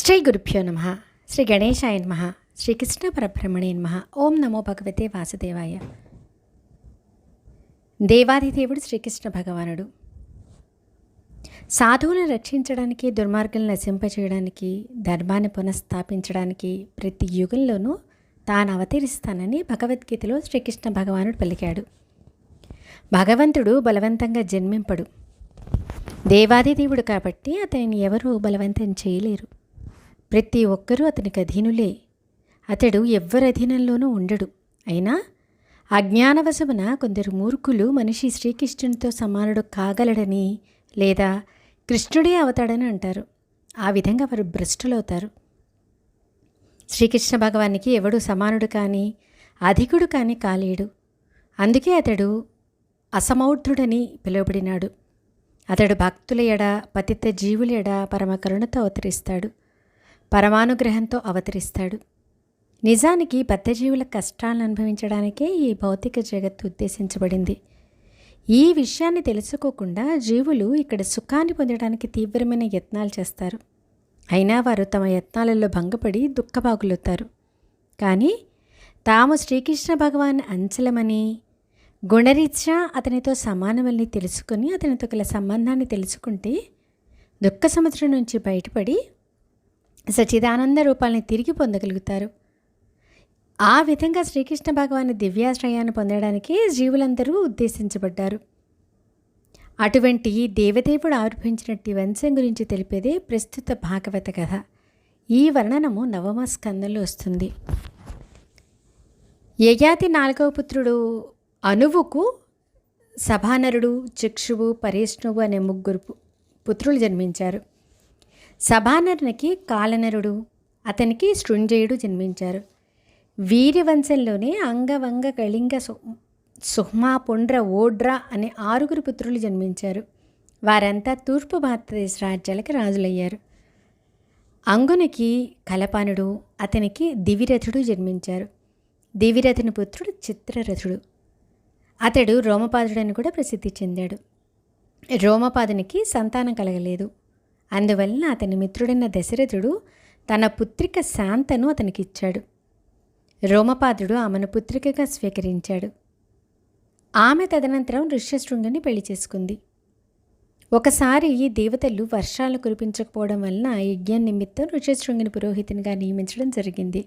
శ్రీ గురుభ్యో నమ. శ్రీ గణేశాయ నమ. శ్రీకృష్ణ పరబ్రహ్మణే నమ. ఓం నమో భగవతే వాసుదేవాయ. దేవాదిదేవుడు శ్రీకృష్ణ భగవానుడు. సాధువులను రక్షించడానికి దుర్మార్గులను నశింపచేయడానికి ధర్మాన్ని పునఃస్థాపించడానికి ప్రతి యుగంలోనూ తాను అవతరిస్తానని భగవద్గీతలో శ్రీకృష్ణ భగవానుడు పలికాడు. భగవంతుడు బలవంతంగా జన్మింపడు. దేవాదిదేవుడు కాబట్టి అతనిని ఎవరూ బలవంతం చేయలేరు. ప్రతి ఒక్కరూ అతనికి అధీనులే. అతడు ఎవ్వరి అధీనంలోనూ ఉండడు. అయినా అజ్ఞానవశమున కొందరు మూర్ఖులు మనిషి శ్రీకృష్ణునితో సమానుడు కాగలడని లేదా కృష్ణుడే అవుతాడని అంటారు. ఆ విధంగా వారు భ్రష్టులవుతారు. శ్రీకృష్ణ భగవానికి ఎవడు సమానుడు కానీ అధికుడు కానీ కాలేడు. అందుకే అతడు అసమౌర్ధుడని పిలువబడినాడు. అతడు భక్తుల ఎడ పతిత జీవుల ఎడ పరమ కరుణతో అవతరిస్తాడు. పరమానుగ్రహంతో అవతరిస్తాడు. నిజానికి బద్ధజీవుల కష్టాలను అనుభవించడానికే ఈ భౌతిక జగత్తు ఉద్దేశించబడింది. ఈ విషయాన్ని తెలుసుకోకుండా జీవులు ఇక్కడ సుఖాన్ని పొందడానికి తీవ్రమైన యత్నాలు చేస్తారు. అయినా వారు తమ యత్నాలలో భంగపడి దుఃఖబాగులవుతారు కానీ తాము శ్రీకృష్ణ భగవాన్ అంచలమని గుణరీత్యా అతనితో సమానమని తెలుసుకొని అతనితో గల సంబంధాన్ని తెలుసుకుంటే దుఃఖ సముద్రం నుంచి బయటపడి సచిదానంద రూపాలని తిరిగి పొందగలుగుతారు. ఆ విధంగా శ్రీకృష్ణ భగవాన్ దివ్యాశ్రయాన్ని పొందడానికి జీవులందరూ ఉద్దేశించబడ్డారు. అటువంటి దేవదేవుడు ఆవిర్భవించినట్టి వంశం గురించి తెలిపేదే ప్రస్తుత భాగవత కథ. ఈ వర్ణనము నవమ స్కందంలో వస్తుంది. యయాతి నాలుగవ పుత్రుడు అనువుకు సభానరుడు చక్షువు పరేష్ణువు అనే ముగ్గురు పుత్రులు జన్మించారు. సభానరునికి కాలనరుడు అతనికి శృంజయుడు జన్మించారు. వీరి వంశంలోనే అంగవంగ కళింగ సు సుహ్మా పొండ్ర ఓడ్రా అనే ఆరుగురు పుత్రులు జన్మించారు. వారంతా తూర్పు భారతదేశ రాజ్యాలకి రాజులయ్యారు. అంగునికి కలపానుడు అతనికి దివిరథుడు జన్మించారు. దివిరథుని పుత్రుడు చిత్రరథుడు. అతడు రోమపాదుడని కూడా ప్రసిద్ధి చెందాడు. రోమపాదునికి సంతానం కలగలేదు. అందువలన అతని మిత్రుడైన దశరథుడు తన పుత్రిక శాంతను అతనికి ఇచ్చాడు రోమపాదుడు ఆమెను పుత్రికగా స్వీకరించాడు. ఆమె తదనంతరం ఋష్యశృంగిని పెళ్ళి చేసుకుంది. ఒకసారి ఈ దేవతలు వర్షాలు కురిపించకపోవడం వలన యజ్ఞం నిమిత్తం ఋష్యశృంగిని పురోహితునిగా నియమించడం జరిగింది.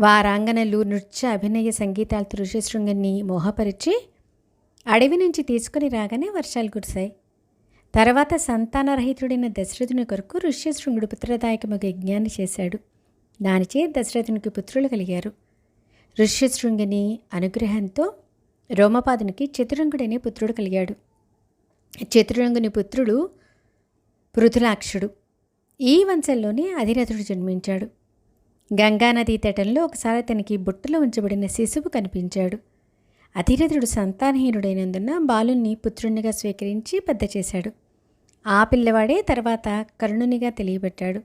వారాంగనలు నృత్య అభినయ సంగీతాలతో ఋషిశృంగుని మోహపరిచి అడవి నుంచి తీసుకుని రాగానే వర్షాలు కురిశాయి. తర్వాత సంతానరహితుడైన దశరథుని కొరకు ఋష్యశృంగుడు పుత్రదాయకమగు యజ్ఞాన్ని చేశాడు. దానిచే దశరథునికి పుత్రులు కలిగారు. ఋష్యశృంగుని అనుగ్రహంతో రోమపాదునికి చతురంగుడనే పుత్రుడు కలిగాడు. చతురంగుని పుత్రుడు పృథులాక్షుడు. ఈ వంశంలోనే అధిరథుడు జన్మించాడు. గంగానదీ తటంలో ఒకసారి అతనికి బుట్టలో ఉంచబడిన శిశువు కనిపించాడు. అధిరథుడు సంతానహీనుడైనందున బాలుణ్ణి పుత్రుణ్ణిగా స్వీకరించి పెద్ద చేశాడు ఆ పిల్లవాడే తర్వాత కరుణునిగా తెలియబెట్టాడు.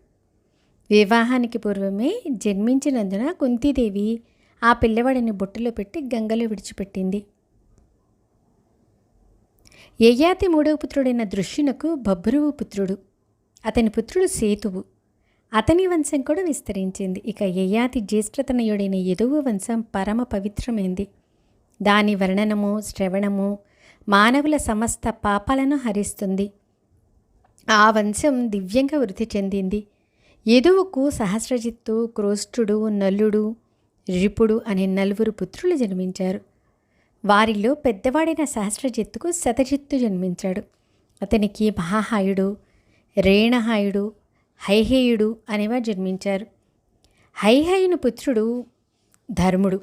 వివాహానికి పూర్వమే జన్మించినందున కుంతీదేవి ఆ పిల్లవాడిని బుట్టలో పెట్టి గంగలో విడిచిపెట్టింది. యయాతి మూడవ పుత్రుడైన దృశ్యునకు బభ్రువు పుత్రుడు. అతని పుత్రుడు సేతువు. అతని వంశం కూడా విస్తరించింది. ఇక యయాతి జ్యేష్ఠతనయుడైన యదువు వంశం పరమ పవిత్రమైంది. దాని వర్ణనము శ్రవణము మానవుల సమస్త పాపాలను హరిస్తుంది. ఆ వంశం దివ్యంగా వృద్ధి చెందింది. యదువుకు సహస్రజిత్తు క్రోష్ఠుడు నలుడు రిపుడు అనే నలుగురు పుత్రులు జన్మించారు. వారిలో పెద్దవాడైన సహస్రజిత్తుకు శతజిత్తు జన్మించాడు. అతనికి మహాహాయుడు రేణహాయుడు హైహేయుడు అనేవారు జన్మించారు. హైహయుని పుత్రుడు ధర్ముడు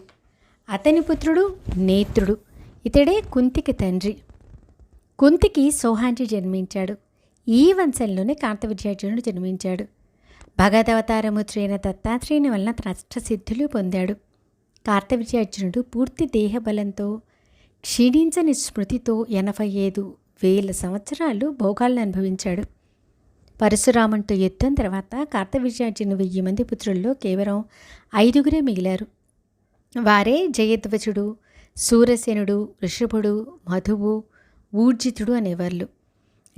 అతని పుత్రుడు నేత్రుడు ఇతడే కుంతికి తండ్రి. కుంతికి సోహాంజి జన్మించాడు. ఈ వంశంలోనే కార్తవిద్యార్జునుడు జన్మించాడు. భగదవతారము అయిన దత్తాత్రేయుని వలన సిద్ధులు పొందాడు. కార్తవిద్యార్జునుడు పూర్తి దేహబలంతో క్షీణించని స్మృతితో ఎనభై ఐదు వేల సంవత్సరాలు భోగాలను అనుభవించాడు. పరశురామంతో యుద్ధం తర్వాత కార్తవిద్యార్జును వెయ్యి మంది పుత్రుల్లో కేవలం ఐదుగురే మిగిలారు. వారే జయధ్వజుడు సూరసేనుడు వృషభుడు మధువు ఊర్జితుడు అనేవాళ్ళు.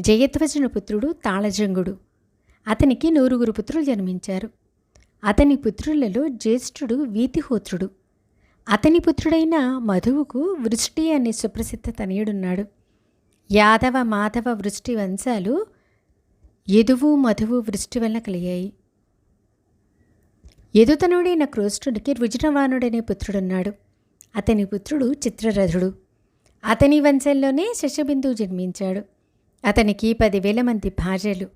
జయధ్వజుని పుత్రుడు తాళజంగుడు. అతనికి నూరుగురు పుత్రులు జన్మించారు. అతని పుత్రులలో జ్యేష్ఠుడు వీతిహోత్రుడు. అతని పుత్రుడైన మధువుకు వృష్టి అనే సుప్రసిద్ధ తనయుడున్నాడు. యాదవ మాధవ వృష్టి వంశాలు యదువు మధువు వృష్టి వల్ల కలిగాయి. యదుతనుడైన క్రోష్ఠుడికి రుజునవానుడనే పుత్రుడున్నాడు. అతని పుత్రుడు చిత్రరథుడు. అతని వంశంలోనే శశబిందువు జన్మించాడు. అతనికి పదివేల మంది భార్యలు.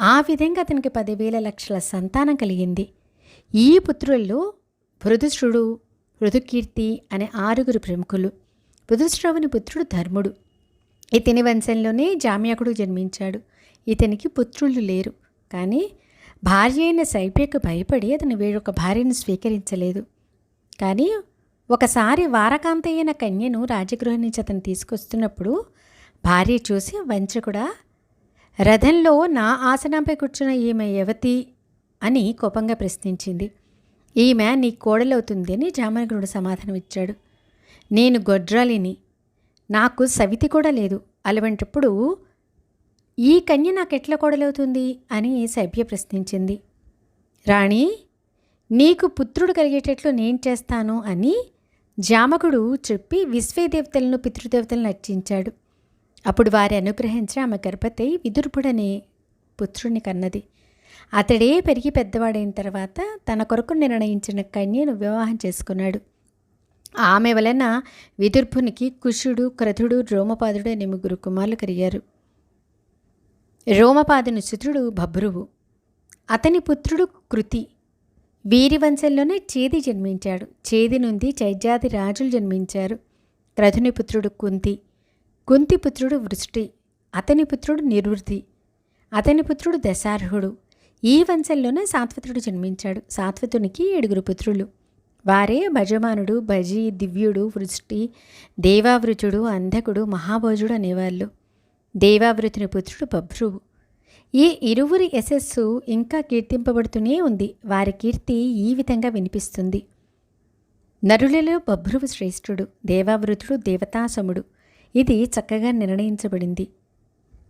ఆ విధంగా అతనికి పదివేల లక్షల సంతానం కలిగింది. ఈ పుత్రుల్లో భృదుశ్రుడు ఋతుకీర్తి అనే ఆరుగురు ప్రముఖులు. పృథుశ్రవుని పుత్రుడు ధర్ముడు. ఇతని వంశంలోనే జామ్యకుడు జన్మించాడు. ఇతనికి పుత్రులు లేరు. కానీ భార్య అయిన శైప్యకు భయపడి అతను వేరొక భార్యను స్వీకరించలేదు. కానీ ఒకసారి వారకాంతయ్యన కన్యను రాజగృహం నుంచి అతను తీసుకొస్తున్నప్పుడు భార్య చూసి వంచకుడా రథంలో నా ఆసనంపై కూర్చున్న ఈమె యువతి అని కోపంగా ప్రశ్నించింది. ఈమె నీ కోడలవుతుంది అని జామనగరుడు సమాధానం ఇచ్చాడు. నేను గొడ్రాలిని. నాకు సవితి కూడా లేదు. అలవంటప్పుడు ఈ కన్య నాకెట్ల కోడలవుతుంది? అని సభ్య ప్రశ్నించింది. రాణి నీకు పుత్రుడు కలిగేటట్లు నేను చేస్తాను అని జామకుడు చెప్పి విశ్వదేవతలను పితృదేవతలను అర్చించాడు. అప్పుడు వారి అనుగ్రహించి ఆమె గర్భతే విదుర్భుడనే పుత్రుని కన్నది. అతడే పెరిగి పెద్దవాడైన తర్వాత తన కొరకు నిర్ణయించిన కన్యను వివాహం చేసుకున్నాడు. ఆమె వలన విదుర్భునికి కుషుడు క్రతుడు రోమపాదుడు అనే ముగ్గురు కుమారులు కలిగారు. రోమపాదుని సుతుడు భబ్రువు అతని పుత్రుడు కృతి. వీరి వంశంలోనే చేది జన్మించాడు. చేది నుండి చైజాది రాజులు జన్మించారు. క్రధుని పుత్రుడు కుంతి. కుంతి పుత్రుడు వృష్టి అతని పుత్రుడు నిర్వృతి అతని పుత్రుడు దశార్హుడు. ఈ వంశంలోనే సాత్వతుడు జన్మించాడు. సాత్వతునికి ఏడుగురు పుత్రులు. వారే భజమానుడు భజి దివ్యుడు వృష్టి దేవావృతుడు అంధకుడు మహాభోజుడు అనేవాళ్ళు. దేవావృతుని పుత్రుడు బభ్రువు. ఈ ఇరువురి యశస్సు ఇంకా కీర్తింపబడుతూనే ఉంది. వారి కీర్తి ఈ విధంగా వినిపిస్తుంది. నరులలో బభ్రువు శ్రేష్ఠుడు దేవావృతుడు దేవతాసముడు. ఇది చక్కగా నిర్ణయించబడింది.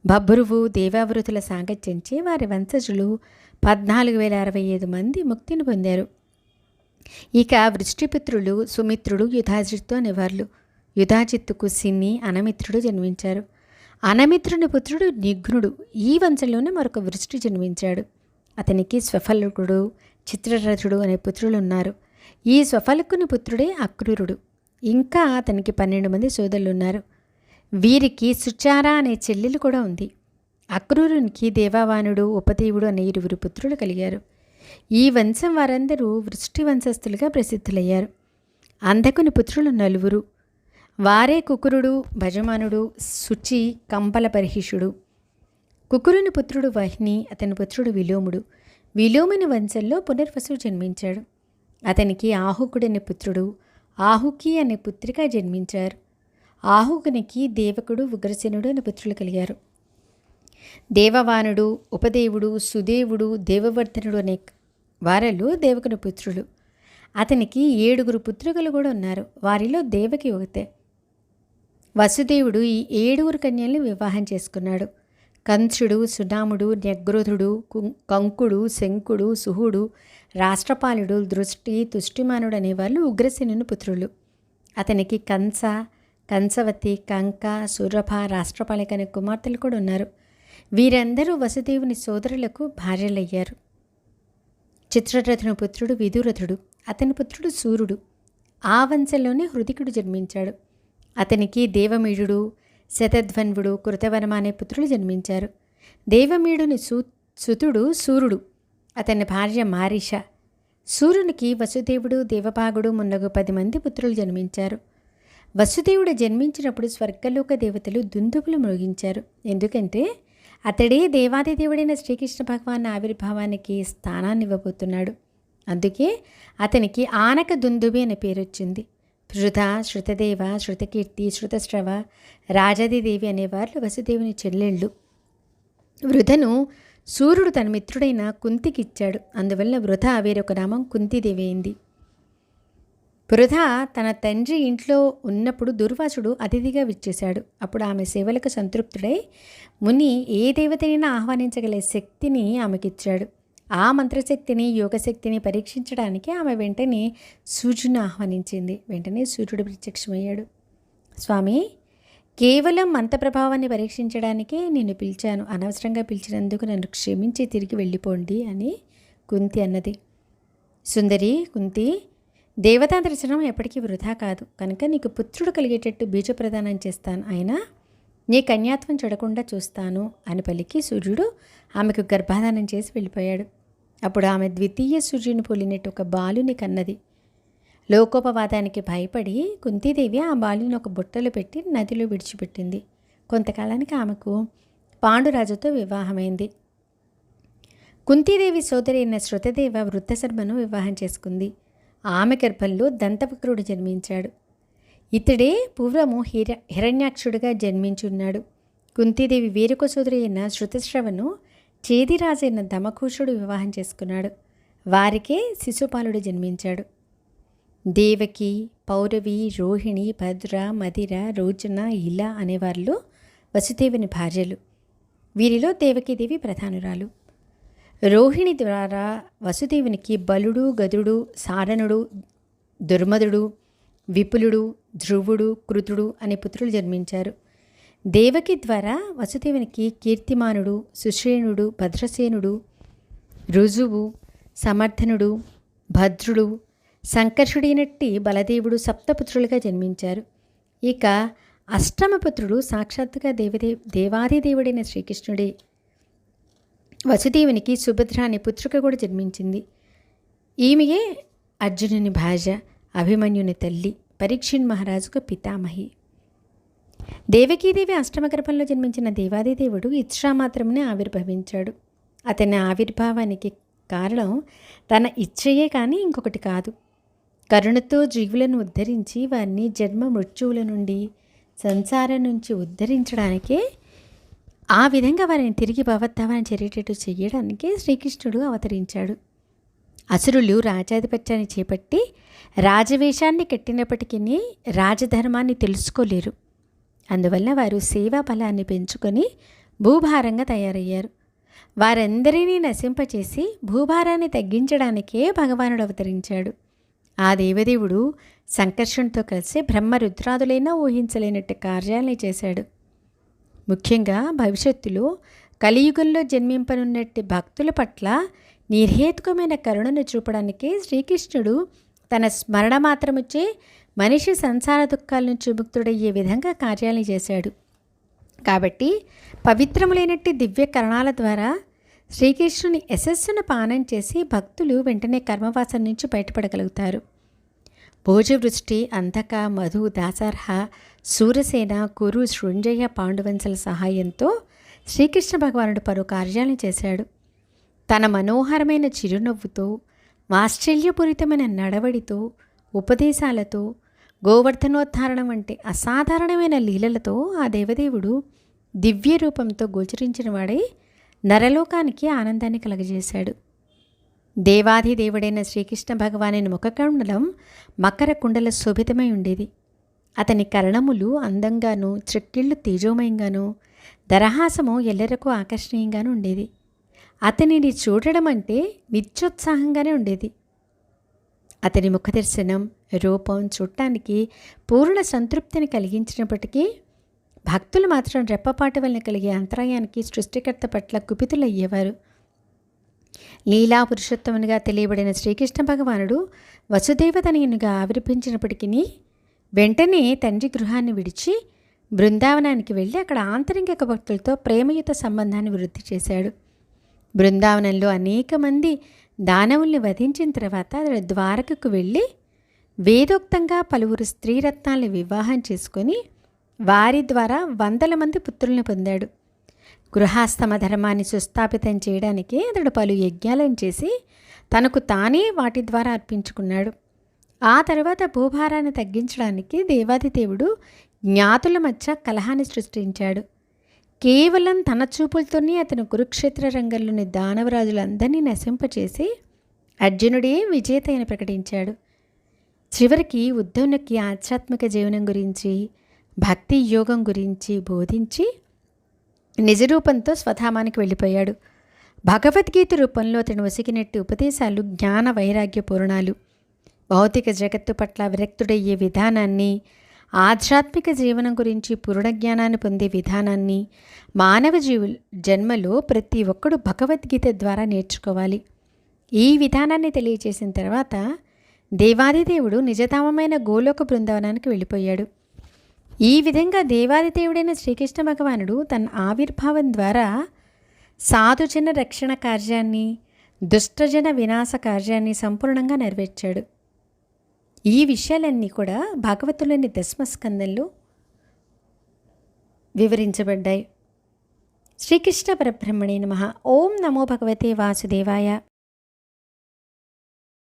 బభ్రువు దేవావృతుల సాంగత్యంచి వారి వంశజులు పద్నాలుగు వేల అరవై ఐదు మంది ముక్తిని పొందారు. ఇక వృష్టిపుత్రులు సుమిత్రుడు యుధాజిత్తు అనేవాళ్ళు యుధాజిత్తుకు సిన్ని అనమిత్రుడు జన్మించారు. అనమిత్రుని పుత్రుడు నిఘ్నుడు ఈ వంశంలోనే మరొక వృష్టి జన్మించాడు. అతనికి స్వఫలుకుడు చిత్రరథుడు అనే పుత్రులు ఉన్నారు ఈ స్వఫలుకుని పుత్రుడే అక్రూరుడు. ఇంకా అతనికి పన్నెండు మంది సోదరులు ఉన్నారు వీరికి సుచార అనే చెల్లెలు కూడా ఉంది. అక్రూరునికి దేవావానుడు ఉపదేవుడు అనే ఇరువురు పుత్రులు కలిగారు. ఈ వంశం వారందరూ వృష్టి వంశస్థులుగా ప్రసిద్ధులయ్యారు. అంధకుని పుత్రులు నలుగురు వారే కుకురుడు భజమానుడు శుచి కంపల పరిహిషుడు. కుకురుని పుత్రుడు వహ్ని అతని పుత్రుడు విలోముడు. విలోముని వంశంలో పునర్వసు జన్మించాడు. అతనికి ఆహుకుడనే పుత్రుడు ఆహుకి అనే పుత్రిక జన్మించారు. ఆహుకునికి దేవకుడు ఉగ్రసేనుడు అని పుత్రులు కలిగారు. దేవవానుడు ఉపదేవుడు సుదేవుడు దేవవర్ధనుడు అనే వారలు దేవకుని పుత్రులు. అతనికి ఏడుగురు పుత్రికలు కూడా ఉన్నారు. వారిలో దేవకి ఒకతే. వసుదేవుడు ఈ ఏడుగురు కన్యల్ని వివాహం చేసుకున్నాడు. కంసుడు సునాముడు న్యగ్రోధుడు కంకుడు శంకుడు సుహుడు రాష్ట్రపాలుడు దృష్టి తుష్టిమానుడు అనేవాళ్ళు ఉగ్రసేనుని పుత్రులు. అతనికి కంస కంసవతి కంక సూరభ రాష్ట్రపాలిక అనే కుమార్తెలు కూడా ఉన్నారు. వీరందరూ వసుదేవుని సోదరులకు భార్యలయ్యారు. చిత్రరథుని పుత్రుడు విధురథుడు అతని పుత్రుడు సూర్యుడు. ఆ వంశంలోనే హృదికుడు జన్మించాడు. అతనికి దేవమీడు శతధ్వన్వుడు కృతవర్మ అనే పుత్రులు జన్మించారు. దేవమీడుని సూ సుతుడు సూర్యుడు అతని భార్య మారిష. సూర్యునికి వసుదేవుడు దేవభాగుడు మున్నగు పది మంది పుత్రులు జన్మించారు. వసుదేవుడు జన్మించినప్పుడు స్వర్గలోక దేవతలు దుందుబులు మృగించారు. ఎందుకంటే అతడే దేవాది దేవుడైన శ్రీకృష్ణ భగవాన్ ఆవిర్భావానికి స్థానాన్ని ఇవ్వబోతున్నాడు అందుకే అతనికి ఆనక దుందుబి అనే పేరు వచ్చింది. శృత శృతదేవ శృతకీర్తి శృతశ్రవ రాజాదిదేవి అనేవారు వసుదేవుని చెల్లెళ్ళు. వృధను సూర్యుడు తన మిత్రుడైన కుంతికి ఇచ్చాడు అందువల్ల వృధ వేరొక నామం కుంతిదేవి అయింది. పృథ తన తండ్రి ఇంట్లో ఉన్నప్పుడు దుర్వాసుడు అతిథిగా విచ్చేశాడు. అప్పుడు ఆమె సేవలకు సంతృప్తుడై ముని ఏ దేవతనైనా ఆహ్వానించగల శక్తిని ఆమెకిచ్చాడు. ఆ మంత్రశక్తిని యోగశక్తిని పరీక్షించడానికి ఆమె వెంటనే సూర్యుని ఆహ్వానించింది. వెంటనే సూర్యుడు ప్రత్యక్షమయ్యాడు. స్వామి కేవలం మంత ప్రభావాన్ని పరీక్షించడానికే నేను పిలిచాను. అనవసరంగా పిలిచినందుకు నన్ను క్షమించి తిరిగి వెళ్ళిపోండి అని కుంతి అన్నది. సుందరి కుంతి దేవతా దర్శనం ఎప్పటికీ వృధా కాదు. కనుక నీకు పుత్రుడు కలిగేటట్టు బీజ ప్రదానం చేస్తాను. అయినా నీ కన్యాత్వం చెడకుండా చూస్తాను అని పలికి సూర్యుడు ఆమెకు గర్భాధానం చేసి వెళ్ళిపోయాడు. అప్పుడు ఆమె ద్వితీయ సూర్యుని పోలినట్టు ఒక బాలుని కన్నది. లోకోపవాదానికి భయపడి కుంతీదేవి ఆ బాలుని ఒక బుట్టలో పెట్టి నదిలో విడిచిపెట్టింది. కొంతకాలానికి ఆమెకు పాండురాజుతో వివాహమైంది. కుంతీదేవి సోదరి అయిన శృతదేవ వృద్ధశర్మను వివాహం చేసుకుంది. ఆమె గర్భంలో దంతవక్రుడు జన్మించాడు. ఇతడే పూర్వము హిర హిరణ్యాక్షుడిగా జన్మించున్నాడు. కుంతీదేవి వేరొక సోదరి అయిన శృతశ్రవను చేదిరాజైన దమకూషుడు వివాహం చేసుకున్నాడు. వారికే శిశుపాలుడు జన్మించాడు. దేవకి పౌరవి రోహిణి భద్ర మదిర రోజన ఇలా అనేవాళ్ళు వసుదేవుని భార్యలు. వీరిలో దేవకీదేవి ప్రధానురాలు. రోహిణి ద్వారా వసుదేవునికి బలుడు గదుడు సారణుడు దుర్మదుడు విపులుడు ధ్రువుడు కృతుడు అనే పుత్రులు జన్మించారు. దేవకి ద్వారా వసుదేవునికి కీర్తిమానుడు సుశ్రేణుడు భద్రసేనుడు రుజువు సమర్థనుడు భద్రుడు సంకర్షుడైనట్టి బలదేవుడు సప్తపుత్రులుగా జన్మించారు. ఇక అష్టమపుత్రుడు సాక్షాత్తుగా దేవదే దేవాదిదేవుడైన శ్రీకృష్ణుడే. వసుదేవునికి సుభద్ర అనే పుత్రిక కూడా జన్మించింది. ఈమెయే అర్జునుని భార్య అభిమన్యుని తల్లి పరీక్షిణ్ మహారాజుకు పితామహి. దేవకీదేవి అష్టమగర్భంలో జన్మించిన దేవాదిదేవుడు ఇచ్ఛామాత్రమునే ఆవిర్భవించాడు. అతని ఆవిర్భావానికి కారణం తన ఇచ్చయే కానీ ఇంకొకటి కాదు. కరుణతో జీవులను ఉద్ధరించి వారిని జన్మ మృత్యువుల నుండి సంసారం నుంచి ఉద్ధరించడానికే ఆ విధంగా వారిని తిరిగి భగవద్ధావాన్ని చేరేటట్టు చేయడానికి శ్రీకృష్ణుడు అవతరించాడు. అసురులు రాజాధిపత్యాన్ని చేపట్టి రాజవేషాన్ని కట్టినప్పటికీ రాజధర్మాన్ని తెలుసుకోలేరు. అందువల్ల వారు సేవా ఫలాన్ని పెంచుకొని భూభారంగా తయారయ్యారు. వారందరినీ నశింపచేసి భూభారాన్ని తగ్గించడానికే భగవానుడు అవతరించాడు. ఆ దేవదేవుడు సంకర్షణతో కలిసి బ్రహ్మ రుద్రాదులైనా ఊహించలేనట్టు కార్యాలని చేశాడు. ముఖ్యంగా భవిష్యత్తులో కలియుగంలో జన్మింపనున్నట్టి భక్తుల పట్ల నిర్హేతుకమైన కరుణను చూపడానికి శ్రీకృష్ణుడు తన స్మరణ మాత్రముచ్చే మనిషి సంసార దుఃఖాల నుంచి ముక్తుడయ్యే విధంగా కార్యాలను చేశాడు. కాబట్టి పవిత్రములైనట్టి దివ్య కరణాల ద్వారా శ్రీకృష్ణుని యశస్సును పానం చేసి భక్తులు వెంటనే కర్మవాసం నుంచి బయటపడగలుగుతారు. భోజవృష్టి అంధక మధు దాసార్హ సూరసేన కురు శృంజయ పాండువంశల సహాయంతో శ్రీకృష్ణ భగవానుడు పలు కార్యాలను చేశాడు. తన మనోహరమైన చిరునవ్వుతో ఆశ్చర్యపూరితమైన నడవడితో ఉపదేశాలతో గోవర్ధనోద్ధారణం వంటి అసాధారణమైన లీలలతో ఆ దేవదేవుడు దివ్య రూపంతో గోచరించిన వాడై నరలోకానికి ఆనందాన్ని కలగజేశాడు. దేవాధిదేవుడైన శ్రీకృష్ణ భగవాని ముఖకండలం మకర కుండల శోభితమై ఉండేది. అతని కరణములు అందంగాను చెక్కిళ్ళు తేజోమయంగాను దరహాసము ఎల్లరకు ఆకర్షణీయంగాను ఉండేది అతనిని చూడడం అంటే నిత్యోత్సాహంగానే ఉండేది. అతని ముఖదర్శనం రూపం చూడటానికి పూర్ణ సంతృప్తిని కలిగించినప్పటికీ భక్తులు మాత్రం రెప్పపాటు వలన కలిగే అంతరాయానికి సృష్టికర్త పట్ల కుపితులయ్యేవారు. లీలా పురుషోత్తమునిగా తెలియబడిన శ్రీకృష్ణ భగవానుడు వసుదేవతనయునిగా ఆవిర్భించినప్పటికీ వెంటనే తండ్రి గృహాన్ని విడిచి బృందావనానికి వెళ్ళి అక్కడ ఆంతరింగిక భక్తులతో ప్రేమయుత సంబంధాన్ని వృద్ధి చేశాడు. బృందావనంలో అనేక మంది దానవుల్ని వధించిన తర్వాత అతడు ద్వారకకు వెళ్ళి వేదోక్తంగా పలువురు స్త్రీరత్నాల్ని వివాహం చేసుకొని వారి ద్వారా వందల మంది పుత్రుల్ని పొందాడు. గృహాస్తమ ధర్మాన్ని సుస్థాపితం చేయడానికి అతడు పలు యజ్ఞాలను చేసి తనకు తానే వాటి ద్వారా అర్పించుకున్నాడు. ఆ తర్వాత భూభారాన్ని తగ్గించడానికి దేవాదిదేవుడు జ్ఞాతుల మధ్య కలహాన్ని సృష్టించాడు. కేవలం తన చూపులతోనే అతను కురుక్షేత్ర రంగంలోని దానవరాజులందరినీ నశింపచేసి అర్జునుడే విజేత అని ప్రకటించాడు. చివరికి ఉద్ధవునికి ఆధ్యాత్మిక జీవనం గురించి భక్తి యోగం గురించి బోధించి నిజరూపంతో స్వధామానికి వెళ్ళిపోయాడు. భగవద్గీత రూపంలో అతను వసికినట్టు ఉపదేశాలు జ్ఞాన వైరాగ్య పూర్ణాలు భౌతిక జగత్తు పట్ల విరక్తుడయ్యే విధానాన్ని ఆధ్యాత్మిక జీవనం గురించి పూర్ణజ్ఞానాన్ని పొందే విధానాన్ని మానవ జీవు జన్మలో ప్రతి ఒక్కడు భగవద్గీత ద్వారా నేర్చుకోవాలి. ఈ విధానాన్ని తెలియచేసిన తర్వాత దేవాదిదేవుడు నిజతామమైన గోలోక బృందావనానికి వెళ్ళిపోయాడు. ఈ విధంగా దేవాదిదేవుడైన శ్రీకృష్ణ భగవానుడు తన ఆవిర్భావం ద్వారా సాధుజన రక్షణ కార్యాన్ని దుష్టజన వినాశ కార్యాన్ని సంపూర్ణంగా నెరవేర్చాడు. ఈ విషయాలన్నీ కూడా భాగవతులోని దశమస్కందంలో వివరించబడ్డాయి. శ్రీకృష్ణ పరబ్రహ్మణే నమ. ఓం నమో భగవతే వాసుదేవాయ.